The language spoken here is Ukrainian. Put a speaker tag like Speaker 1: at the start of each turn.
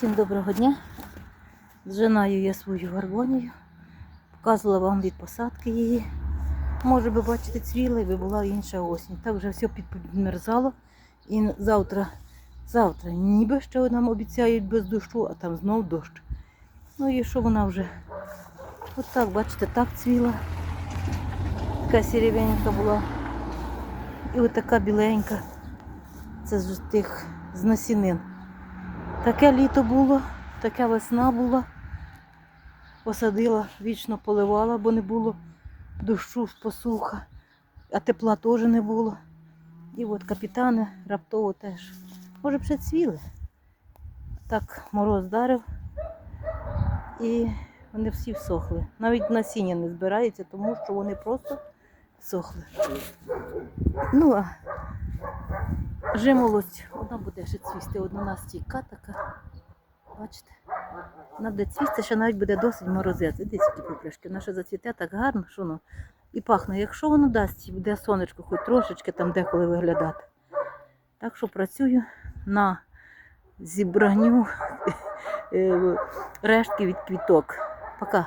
Speaker 1: Всім доброго дня. Зжинаю я свою гаргонію. Показувала вам від посадки її. Може би бачите, цвіла і була інша осінь. Так вже все підмерзало. І завтра, завтра ніби ще нам обіцяють без дощу, а там знов дощ. Ну і що вона вже? От так, бачите, так цвіла. Така сірівенька була. І от така біленька. Це з тих з насінин. Таке літо було, така весна була. Посадила, вічно поливала, бо не було дощу, посуха, а тепла теж не було. І от капітани раптово теж. Може б ще цвіли. Так мороз дарив і вони всі всохли. Навіть насіння не збирається, тому що вони просто всохли. Ну а жимолость, вона буде ще цвісти. Одна нас стійка така. Бачите? Вона буде цвісти, ще навіть буде досить морозець. Дивіться, які попляшки. Вона ще зацвіте так гарно, що воно і пахне. Якщо воно дасть, буде сонечко хоч трошечки там деколи виглядати. Так що працюю на зібранню е, рештки від квіток. Пока.